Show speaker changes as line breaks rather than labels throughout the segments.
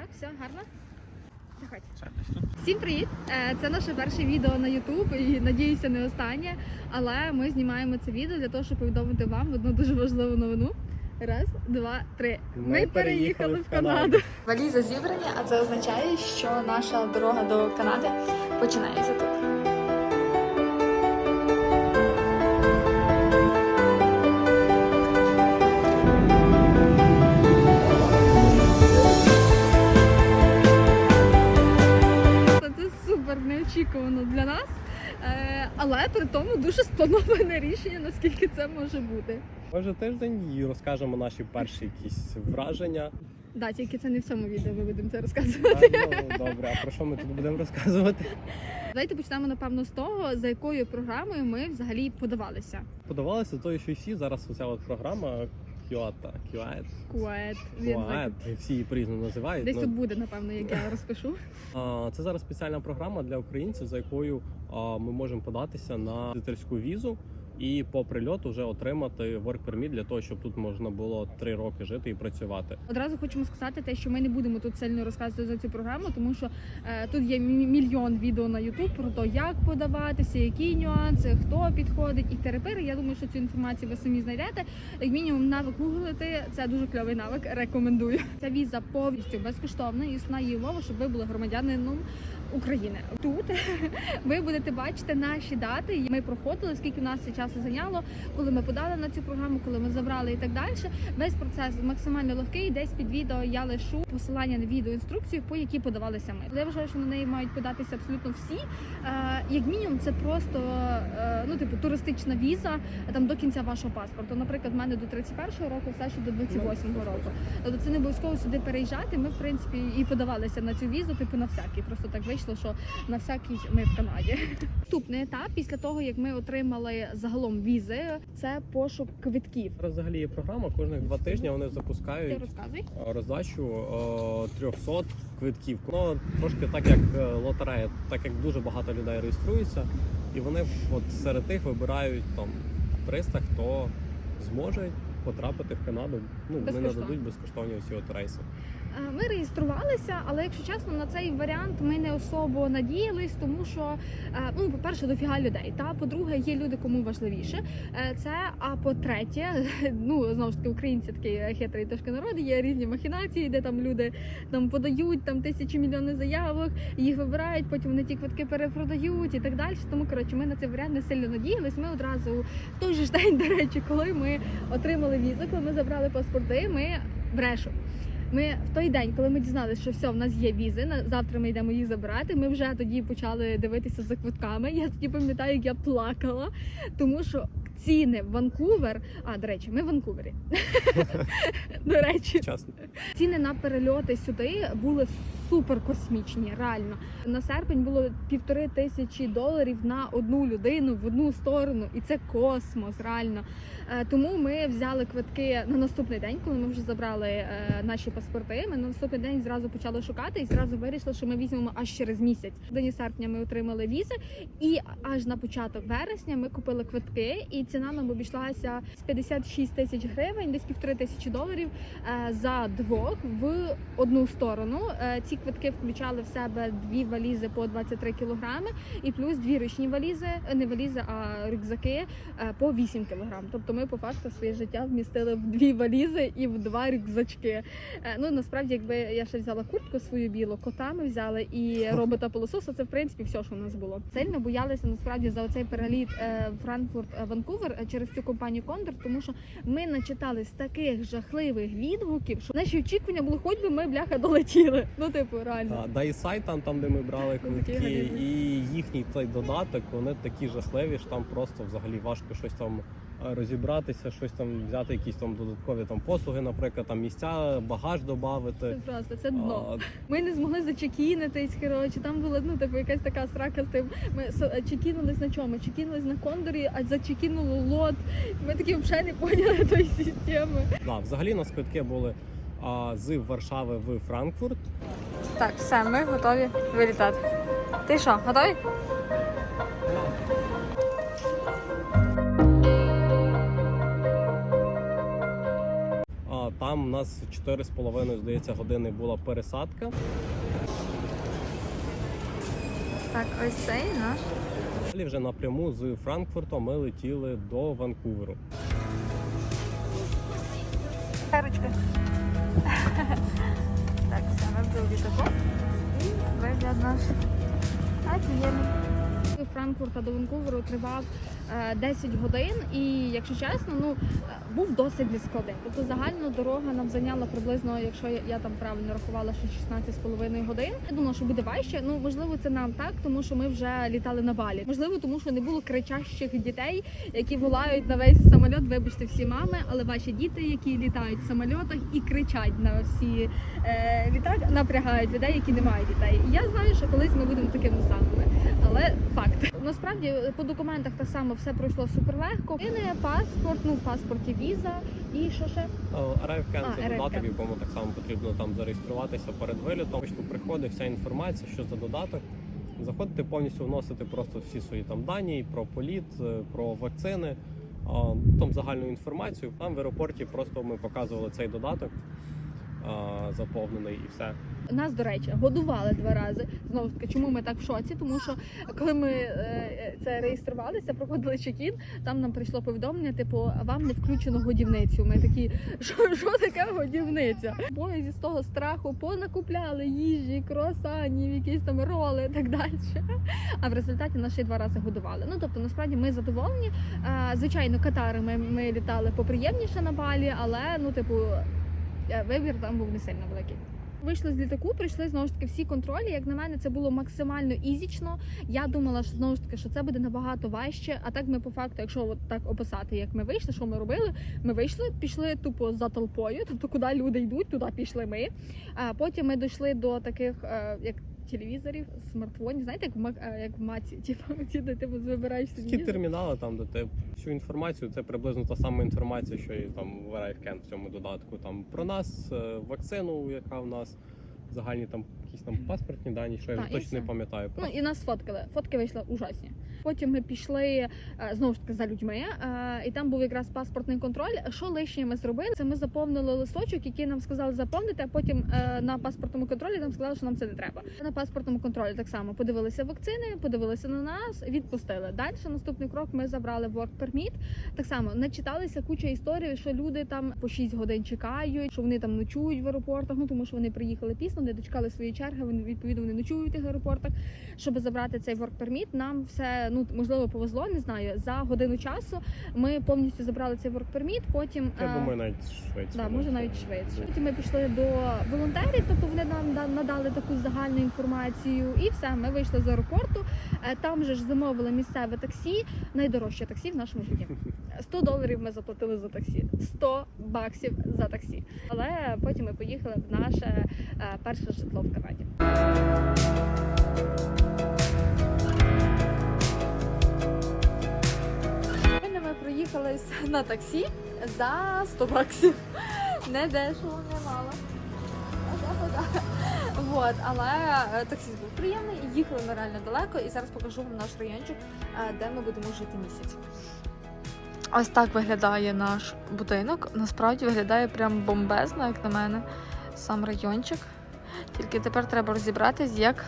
Так, все, гарно. Заходь. Всім привіт! Е, Це наше перше відео на YouTube і надіюся, не останнє. Але ми знімаємо це відео для того, щоб повідомити вам одну дуже важливу новину. Раз, два, три. Ми, переїхали в Канаду. Валіза зібрані, а це означає, що наша дорога до Канади починається тут. Неочікувано для нас. Е, Але при тому дуже сплановане рішення, наскільки це може бути.
Може тиждень і розкажемо наші перші якісь враження.
Да, тільки це не в цьому відео ми будемо це
А,
розказувати.
ну, добре, а про що ми тут будемо розказувати?
Давайте почнемо напевно з того, за якою програмою ми взагалі подавалися.
Подавалося до того, що всі зараз оця от програма QATA, QAT,
Кует. Він
QAT, всі її по-різному називають.
Десь
Ну,
тут буде, напевно, як я розпишу.
а, Це зараз спеціальна програма для українців, за якою а, ми можемо податися на дитерську візу і по прильоту вже отримати work permit для того, щоб тут можна було три роки жити і працювати.
Одразу хочемо сказати те, що ми не будемо тут сильно розказувати за цю програму, тому що е, тут є мільйон відео на YouTube про те, як подаватися, які нюанси, хто підходить і терапери. Я думаю, що цю інформацію ви самі знайдете. Як мінімум, навик гуглити це дуже кльовий навик. Рекомендую. Ця віза повністю безкоштовна і основна її умова, щоб ви були громадянином України. Тут ви будете бачити наші дати. Ми проходили, скільки в нас це часу зайняло, коли ми подали на цю програму, коли ми забрали і так далі. Весь процес максимально легкий. Десь під відео я лишу посилання на відеоінструкцію, по якій подавалися ми. Я вважаю, що на неї мають податися абсолютно всі. Е, Як мінімум, це просто е, ну типу туристична віза е, там до кінця вашого паспорту. Наприклад, в мене до 31-го року, все ще до 28-го року. Тобто це не обов'язково сюди переїжджати. Ми в принципі і подавалися на цю візу, типу на всякий. Просто так вийшло, що на всякий ми в Канаді. Наступний етап після того, як ми отримали загалом візи, це пошук квитків.
Зараз взагалі є програма, кожних два тижні вони запускають е, роздачу е, 300 квитків. Ну трошки так як е, лотерея, так як дуже багато людей реєструється, і вони от серед тих вибирають там 300, хто зможе потрапити в Канаду. Ну вони нададуть безкоштовні всі от рейси.
Е, Ми реєструвалися, але якщо чесно, на цей варіант ми не особо надіялись, тому що е, ну, по-перше, дофіга людей. Та по-друге, є люди, кому важливіше. Е, Це а по-третє, ну знову ж таки, українці такий хитрий трошки народ, є різні махінації, де там люди там подають там тисячі мільйони заявок, їх вибирають, потім вони ті квитки перепродають і так далі. Тому коротше, ми на цей варіант не сильно надіялись. Ми одразу в той же ж день, до речі, коли ми отримали візу, коли ми забрали паспорти, ми брешу. Ми в той день, коли ми дізналися, що все, в нас є візи, на завтра ми йдемо їх забирати. Ми вже тоді почали дивитися за квитками. Я тоді пам'ятаю, як я плакала, тому що ціни в Ванкувер. А до речі, ми в Ванкувері. До речі, ціни на перельоти сюди були супер космічні. Реально на серпень було півтори тисячі доларів на одну людину в одну сторону, і це космос. Реально. Е, Тому ми взяли квитки на наступний день, коли ми вже забрали е, наші паспорти. Ми на наступний день зразу почали шукати і зразу вирішили, що ми візьмемо аж через місяць. В день серпня ми отримали візи, і аж на початок вересня ми купили квитки, і ціна нам обійшлася з 56 тисяч гривень, десь півтори тисячі доларів е, за двох в одну сторону. Е, Ці квитки включали в себе дві валізи по 23 кілограми, і плюс дві ручні валізи, е, не валізи, а рюкзаки по 8 кілограм. Тобто ми по факту своє життя вмістили в дві валізи і в два рюкзачки. Ну насправді, якби я ще взяла куртку свою білу, кота ми взяли і робота пилососа, це в принципі все, що в нас було. Сильно боялися насправді за оцей переліт е, Франкфурт е, е, через цю компанію Кондор, тому що ми начитали з таких жахливих відгуків, що наші очікування були, хоч би ми бляха долетіли. Ну, типу, реально.
Та, да і сайт там, там, де ми брали квитки, і їхній цей додаток, вони такі жахливі, що там просто взагалі важко щось там е, розібратися, щось там взяти, якісь там додаткові там послуги, наприклад, там місця, багаж додати.
Це просто це дно.
А,
Ми не змогли зачекінитись. Коротше, там була ну типу якась така срака з тим. Ми со- чекінулись на чому? Чекінулись на кондорі, а зачекінуло лот. Ми такі взагалі не поняли тої системи.
да, взагалі у нас квитки були а, з Варшави в Франкфурт.
Так, все, ми готові вилітати. Ти що, готовий?
А, там Там у нас 4,5, здається, години була пересадка.
Так, ось цей наш.
Далі вже напряму з Франкфурта ми летіли до Ванкуверу.
Перочка. Так, все, ми вже в літаку. І вигляд наш. Офігенний. Франкфурта до Ванкуверу тривав 10 годин, і якщо чесно, ну е, був досить нескладний. Тобто загальна дорога нам зайняла приблизно, якщо я, там правильно рахувала, що 16,5 годин. Я думала, що буде важче. Ну можливо, це нам так, тому що ми вже літали на балі. Можливо, тому що не було кричащих дітей, які волають на весь самоліт. Вибачте, всі мами, але ваші діти, які літають в самольотах і кричать на всі е, літак, напрягають людей, які не мають дітей. Я знаю, що колись ми будемо такими самими, але факт. Насправді по документах так само все пройшло суперлегко. Єдине паспорт, ну в паспорті віза і що ще
це додаток, якому так само потрібно там зареєструватися перед вилітом. Почту приходить вся інформація, що за додаток. Заходите повністю вносити просто всі свої там дані про політ, е, про вакцини, там загальну інформацію. Там в аеропорті просто ми показували цей додаток заповнений і все.
Нас, до речі, годували два рази. Знову ж таки, чому ми так в шоці? Тому що коли ми е, це реєструвалися, проходили чекін, там нам прийшло повідомлення, типу, вам не включено годівницю. Ми такі, що, що таке годівниця? Бої зі з того страху понакупляли їжі, круасанів, якісь там роли і так далі. А в результаті нас ще два рази годували. Ну тобто, насправді ми задоволені. Звичайно, катари ми, ми літали поприємніше на балі, але ну, типу, вибір там був не сильно великий. Вийшли з літаку, прийшли знову ж таки всі контролі. Як на мене, це було максимально ізічно. Я думала, що знову ж таки, що це буде набагато важче. А так ми по факту, якщо от так описати, як ми вийшли, що ми робили, ми вийшли, пішли тупо за толпою. Тобто, куди люди йдуть, туди пішли ми. А потім ми дійшли до таких е, як. Телевізорів, смартфонів, знаєте, як в мак, е, як в маці, типу, ті, де ти вибираєш.
Такі термінали, там, де ти всю інформацію, це приблизно та сама інформація, що і там в ArriveCan в цьому додатку. Там про нас, е, вакцину, яка в нас, загальні там якісь там паспортні дані, що я
Так,
вже
і
точно не пам'ятаю.
Ну і нас фоткали. Фотки вийшли ужасні. Потім ми пішли е, знову ж таки за людьми, е, і там був якраз паспортний контроль. Що лишнє ми зробили? Це ми заповнили листочок, який нам сказали заповнити. А потім е, на паспортному контролі нам сказали, що нам це не треба. На паспортному контролі так само подивилися вакцини, подивилися на нас, відпустили. Далі наступний крок ми забрали work permit. Так само начиталися куча історій, що люди там по 6 годин чекають, що вони там ночують в аеропортах. Ну тому що вони приїхали пізно, не дочекали своєї черги. Вони відповідно вони ночують в тих аеропортах. Щоб забрати цей work permit, нам все ну можливо повезло, не знаю. За годину часу ми повністю забрали цей work permit, Потім
Я
е,
думаю, навіть швидше.
Да, може навіть швидше. Потім ми пішли до волонтерів, тобто вони нам да- надали таку загальну інформацію, і все. Ми вийшли з аеропорту. Е, Там же ж замовили місцеве таксі, найдорожче таксі в нашому житті. 100 доларів ми заплатили за таксі, 100 баксів за таксі. Але потім ми поїхали в наше е, перше житло в Канаді. Сьогодні ми проїхались на таксі за 100 баксів. Не дешево, не мало. Вот, але таксі був приємний, їхали ми реально далеко. І зараз покажу вам наш райончик, е, де ми будемо жити місяць. Ось так виглядає наш будинок. Насправді виглядає прям бомбезно, як на мене, сам райончик. Тільки тепер треба розібратись, як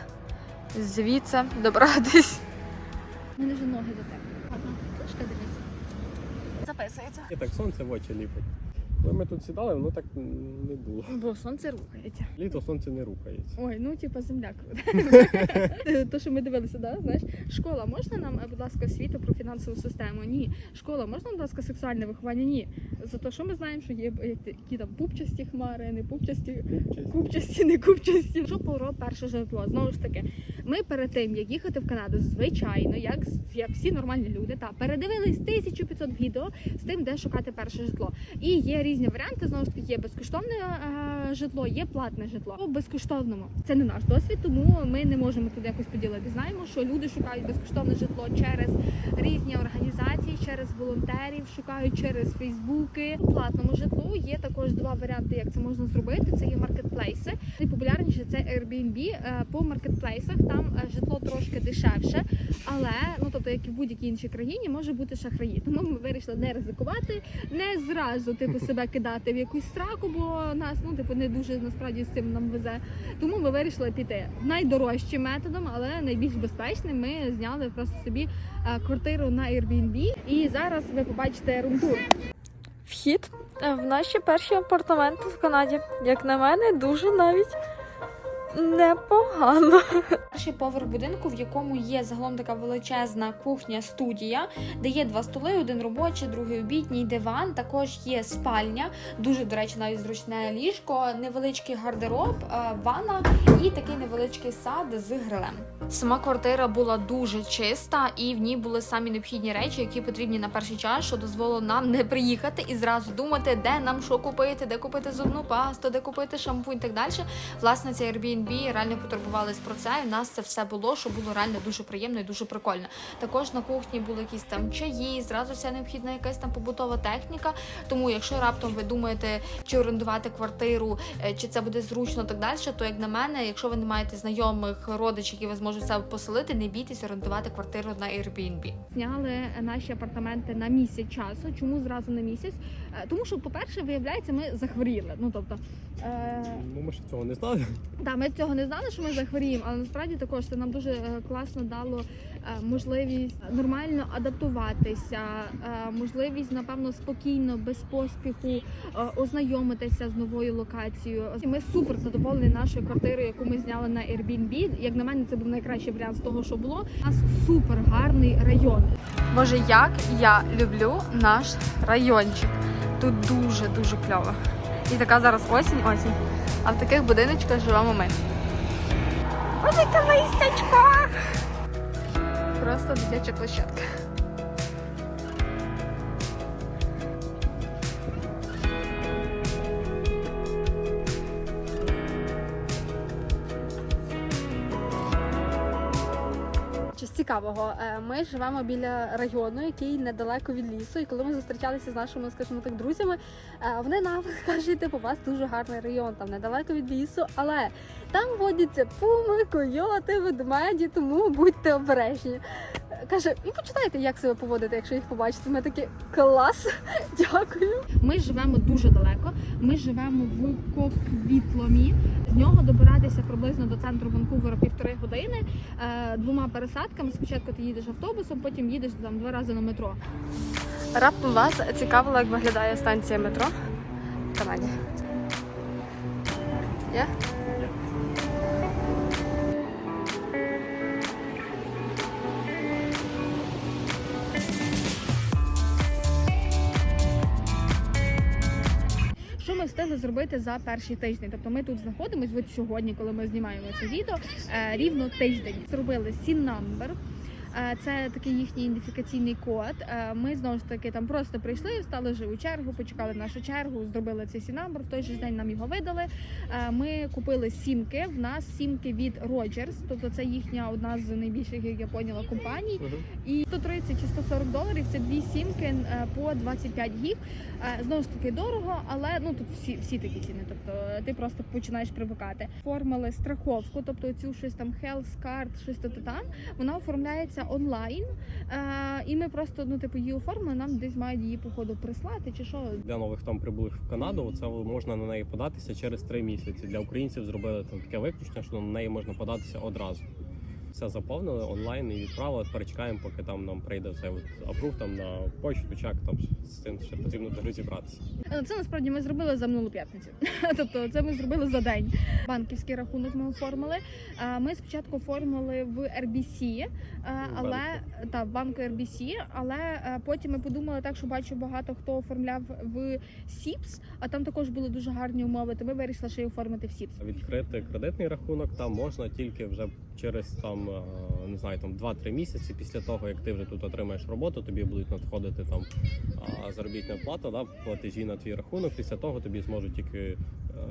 звідси добратись. У мене вже ноги затекли. Ага, трошки дивись. Записується.
І так сонце в очі ліпить. Коли ми тут сідали, воно так не було.
Бо сонце рухається.
Літо сонце не рухається.
Ой, ну типа земля То, що ми дивилися, да? знаєш, школа, можна нам, е, будь ласка, освіту про фінансову систему? Ні. Школа, можна, будь ласка, сексуальне виховання? Ні. Зато що ми знаємо, що є які там пупчасті хмари, не пупчасті, купчасті, не купчасті. Що про перше житло? Знову ж таки, ми перед тим, як їхати в Канаду, звичайно, як, як всі нормальні люди, та передивились 1500 відео з тим, де шукати перше житло. І є різні варіанти. Знову ж таки, є безкоштовне е, житло, є платне житло. По безкоштовному це не наш досвід, тому ми не можемо тут якось поділити. Знаємо, що люди шукають безкоштовне житло через різні організації, через волонтерів, шукають через Фейсбуки. У платному житлу є також два варіанти, як це можна зробити. Це є маркетплейси. Найпопулярніше це Airbnb. Е, По маркетплейсах там е, житло трошки дешевше, але ну тобто, як і в будь-якій іншій країні, може бути шахраї. Тому ми вирішили не ризикувати, не зразу типу себе кидати в якусь сраку, бо нас ну типу не дуже насправді з цим нам везе. Тому ми вирішили піти найдорожчим методом, але найбільш безпечним. Ми зняли просто собі е, квартиру на Airbnb. І зараз ви побачите румтур.
Вхід е, в наші перші апартаменти в Канаді. Як на мене, дуже навіть непогано.
Перший поверх будинку, в якому є загалом така величезна кухня студія, де є два столи, один робочий, другий обідній диван. Також є спальня, дуже до речі, навіть зручне ліжко, невеличкий гардероб, е, ванна і такий невеличкий сад з грилем. Сама квартира була дуже чиста, і в ній були самі необхідні речі, які потрібні на перший час, що дозволило нам не приїхати і зразу думати, де нам що купити, де купити зубну пасту, де купити шампунь і так далі. Власне, цей Airbnb реально потурбувались про це. І в нас це все було, що було реально дуже приємно і дуже прикольно. Також на кухні були якісь там чаї, зразу вся необхідна якась там побутова техніка. Тому, якщо раптом ви думаєте, чи орендувати квартиру, е, чи це буде зручно, так далі, то як на мене, якщо ви не маєте знайомих родичів, які вас можуть себе поселити, не бійтесь орендувати квартиру на Airbnb.
Зняли наші апартаменти на місяць часу. Чому зразу на місяць? Е, Тому що, по-перше, виявляється, ми захворіли. Ну тобто. Е,
Ну ми ще цього не знали.
Да, ми цього не знали, що ми захворіємо, але насправді також це нам дуже е, класно дало е, можливість нормально адаптуватися, е, можливість, напевно, спокійно, без поспіху ознайомитися з новою локацією. І Ми супер задоволені нашою квартирою, яку ми зняли на Airbnb. Як на мене, це був найкращий варіант з того, що було. У нас супер гарний район.
Боже, як я люблю наш райончик. Тут дуже дуже кльово. І така зараз осінь, осінь. А в таких будиночках живемо ми. Ось яке листячко! Просто дитяча площадка.
Цікавого. Е, Ми живемо біля району, який недалеко від лісу. І коли ми зустрічалися з нашими, скажімо так, друзями, е, вони нам кажуть, типу, у вас дуже гарний район, там недалеко від лісу, але там водяться пуми, койоти, ведмеді, тому будьте обережні. Каже, і почитайте, як себе поводити, якщо їх побачите. Ми такі клас, дякую. Ми живемо дуже далеко. Ми живемо в Коквітломі. З нього добиратися приблизно до центру Ванкувера півтори години е, двома пересадками. Спочатку ти їдеш автобусом, потім їдеш там два рази на метро.
Раптом вас цікавило, як виглядає станція метро Канаді. Є?
Ми зробити за перший тиждень? Тобто ми тут знаходимось от сьогодні, коли ми знімаємо це відео, е, рівно тиждень. Зробили SIN number. Це такий їхній ідентифікаційний код. Ми знову ж таки там просто прийшли, встали живу чергу, почекали нашу чергу, зробили цей сінамбр. В той же день нам його видали. Ми купили сімки. В нас сімки від Rogers, тобто це їхня одна з найбільших, як я поняла, компаній. І 130 чи 140 доларів це дві сімки по 25 гіг. Знову ж таки дорого, але ну тут всі, всі такі ціни. Тобто е, ти просто починаєш привикати. Оформили страховку, тобто цю щось там Health Card, щось то там. Вона оформляється онлайн. Е, І ми просто ну типу її оформили. Нам десь мають її походу прислати чи що.
Для нових там прибулих в Канаду це можна на неї податися через три місяці. Для українців зробили там таке виключення, що на неї можна податися одразу. Все заповнили онлайн і відправили. Тепер чекаємо, поки там нам прийде цей апрув там на почту, чек там з цим ще потрібно розібратися.
Е, Це насправді ми зробили за минулу п'ятницю. Тобто це ми зробили за день. Банківський рахунок ми оформили. Ми спочатку оформили в RBC, е, але та в банку RBC, але е, потім ми подумали так, що бачу багато хто оформляв в SIPS, а там також були дуже гарні умови. То ми вирішили ще й оформити в SIPS.
Відкрити кредитний рахунок там можна тільки вже через там е, не знаю там 2-3 місяці після того, як ти вже тут отримаєш роботу, тобі будуть надходити там заробітна плата, да, платежі на твій рахунок. Після того тобі зможуть тільки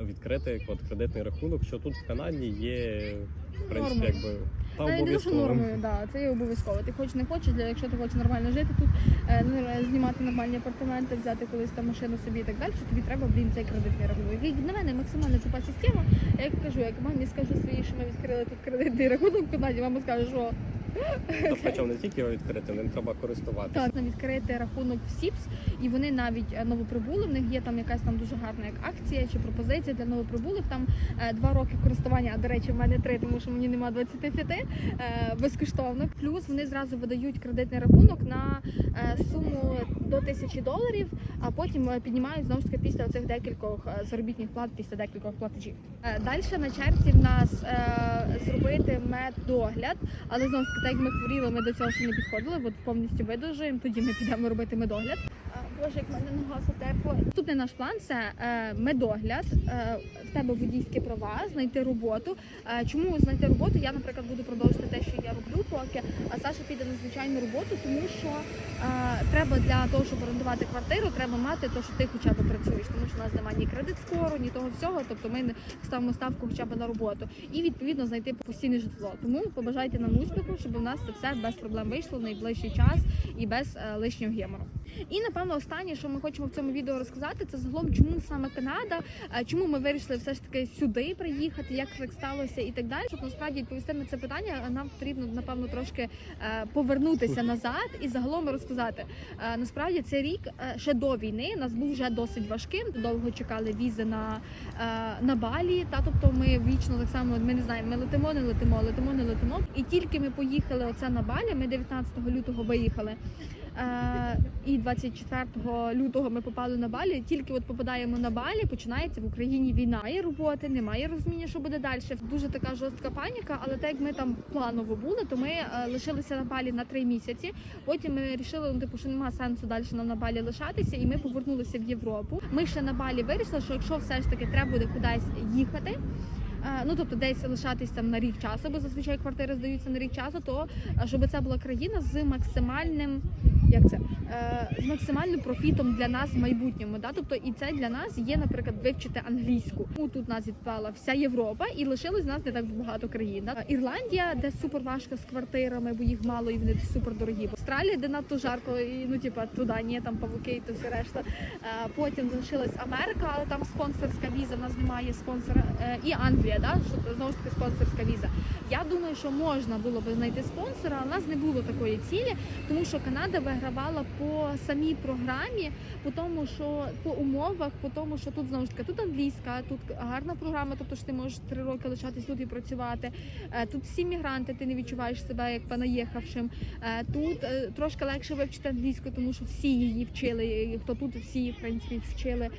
відкрити от, кредитний рахунок, що тут в Канаді є в принципі,
Нормою.
якби та
Навіть не
обов'язково.
нормою, да, це є обов'язково. Ти хочеш не хочеш, для якщо ти хочеш нормально жити тут, е, ну, знімати нормальні апартаменти, взяти колись там машину собі і так далі, тобі треба, блін, цей кредитний рахунок. Як на мене максимально тупа система. Я як кажу, як мамі скажу своїй, що ми відкрили тут кредитний рахунок в Канаді, мама скаже, що
Та причому не тільки його відкрити, ним треба користуватися.
так, відкрити рахунок в СІПС, і вони навіть е, новоприбули. В них є там якась там дуже гарна як акція чи пропозиція для новоприбулих. Там е, два роки користування. А до речі, в мене три, тому що мені нема 25, е, безкоштовно. Плюс вони зразу видають кредитний рахунок на суму до тисячі доларів, а потім піднімають знову ж таки після цих декількох заробітних плат, після декількох платежів. Далі на черзі в нас зробити медогляд, але знову ж таки, так як ми хворіли, ми до цього ще не підходили. От повністю видужуємо, тоді ми підемо робити медогляд. Боже, як мене нога затерпла. Наступний наш план це е, медогляд. Е, в тебе водійські права, знайти роботу. Е, чому знайти роботу? Я, наприклад, буду продовжувати те, що я роблю поки, а Саша піде на звичайну роботу, тому що треба для того, щоб орендувати квартиру, треба мати те, що ти хоча б працюєш, тому що у нас немає ні кредит скору, ні того всього. Тобто ми не ставимо ставку хоча б на роботу. І відповідно знайти постійне житло. Тому побажайте нам успіху, щоб у нас це все без проблем вийшло в найближчий час і без лишнього гемору. І напевно останнє, що ми хочемо в цьому відео розказати, це загалом, чому саме Канада, е, чому ми вирішили все ж таки сюди приїхати, як так сталося і так далі. Щоб насправді відповісти на це питання, нам потрібно напевно трошки е, повернутися назад і загалом розказати. Е, Насправді цей рік е, ще до війни нас був вже досить важким. Довго чекали візи на, е, на Балі. Та тобто ми вічно так само ми не знаємо, ми летимо, не летимо, летимо, не летимо. І тільки ми поїхали оце на Балі. Ми 19 лютого виїхали. Е, і 24 лютого ми попали на Балі. Тільки от попадаємо на Балі, починається в Україні війна. Немає роботи, немає розуміння, що буде далі. Дуже така жорстка паніка. Але так як ми там планово були, то ми е, лишилися на Балі на три місяці. Потім ми вирішили, ну типу, що немає сенсу далі нам на Балі лишатися, і ми повернулися в Європу. Ми ще на Балі вирішили, що якщо все ж таки треба буде кудись їхати. е, Ну, тобто десь лишатись там на рік часу, бо зазвичай квартири здаються на рік часу, то щоб це була країна з максимальним як це е, з максимальним профітом для нас в майбутньому. Да? Тобто, і це для нас є, наприклад, вивчити англійську. Тут нас відпала вся Європа, і лишилось нас не так багато країн. Да? Ірландія, де супер важко з квартирами, бо їх мало і вони супер дорогі. Австралія, де надто жарко, і ну типа туди ні, там павуки і то все решта. Е, потім залишилась Америка, але там спонсорська віза. В нас немає спонсора. Е, і Англія, да? що знову ж таки спонсорська віза. Я думаю, що можна було би знайти спонсора, але в нас не було такої цілі, тому що Канада вигравала по самій програмі, по тому, що по умовах, по тому, що тут знову ж таки тут англійська, тут гарна програма, тобто що ти можеш три роки лишатись тут і працювати. Е, Тут всі мігранти, ти не відчуваєш себе як понаїхавшим. Е, Тут е, трошки легше вивчити англійську, тому що всі її вчили. Хто тут всі в принципі вчили.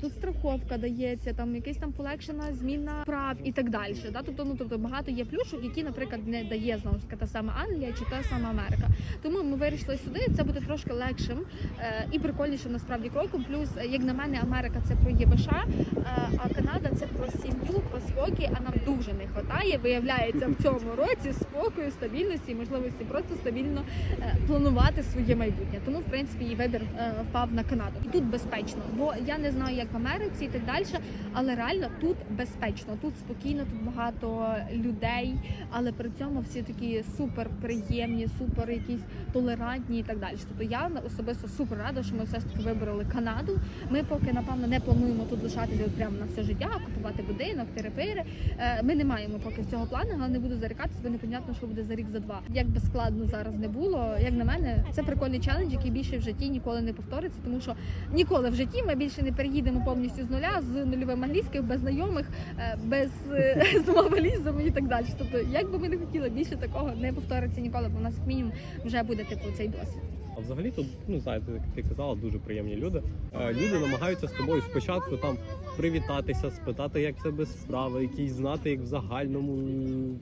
Тут страховка дається, там якась там полегшена зміна прав і так далі. Да? Тобто, ну тобто багато є плюшок, які, наприклад, не дає знову ж таки та сама Англія чи та сама Америка. Тому ми вирішили сюди. Це буде трошки легшим е, і прикольнішим насправді кроком. Плюс, е, як на мене, Америка це про ЄБШ, е, а Канада це про сім'ю, про спокій. А нам дуже не вистачає. Виявляється в цьому році спокою, стабільності можливості просто стабільно планувати своє майбутнє. Тому, в принципі, і вибір впав на Канаду. І тут безпечно, бо я не знаю, як в Америці і так далі, але реально тут безпечно, тут спокійно, тут багато людей, але при цьому всі такі супер приємні, супер якісь толерантні і так далі. Тобто я особисто супер рада, що ми все ж таки вибрали Канаду. Ми поки напевно не плануємо тут лишатися прямо на все життя, купувати будинок, терапири. Е, Ми не маємо поки цього плану, але не буду зарікатися, бо непонятно, що буде за рік за два. Як би складно зараз не було, як на мене, це прикольний челендж, який більше в житті ніколи не повториться, тому що ніколи в житті ми більше не переїдемо повністю з нуля з нульовим англійським, без знайомих, е, без е, з двома валізами і так далі. Тобто, як би ми не хотіли, більше такого не повториться ніколи, бо у нас як мінімум вже буде типу цей досвід.
А взагалі тут, ну знаєте, як ти казала, дуже приємні люди. Е, Люди намагаються з тобою спочатку там привітатися, спитати, як в тебе справи, якісь знати, як в загальному,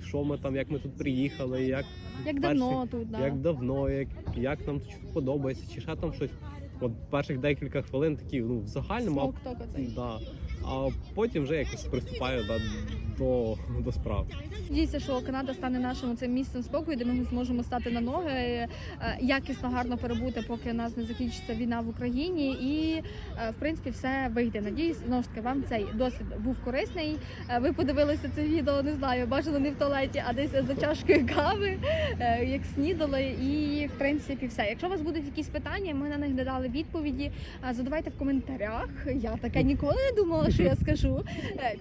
що ми там, як ми тут приїхали, як
Як давно тут, да.
як давно, як, як нам тут подобається, чи ще там щось. От перших декілька хвилин такі, ну в загальному, а, да. А потім вже якось приступаю да, до, до справ.
Надіюся, що Канада стане нашим цим місцем спокою, де ми зможемо стати на ноги, е, якісно гарно перебути, поки у нас не закінчиться війна в Україні, і е, в принципі все вийде. Надіюсь, знову ж таки, вам цей досвід був корисний. Е, Ви подивилися це відео, не знаю, бажано не в туалеті, а десь за чашкою кави, як снідали. І в принципі все. Якщо у вас будуть якісь питання, ми на них не дали відповіді. Задавайте в коментарях. Я таке ніколи не думала, що я скажу.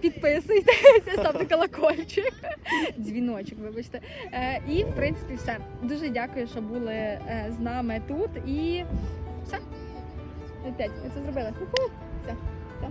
Підписуйтеся, Підписуйтесь, ставте колокольчик, дзвіночок, вибачте. Е, І в принципі все. Дуже дякую, що були е, з нами тут. І все. Опять, ми це зробили. Все. Все.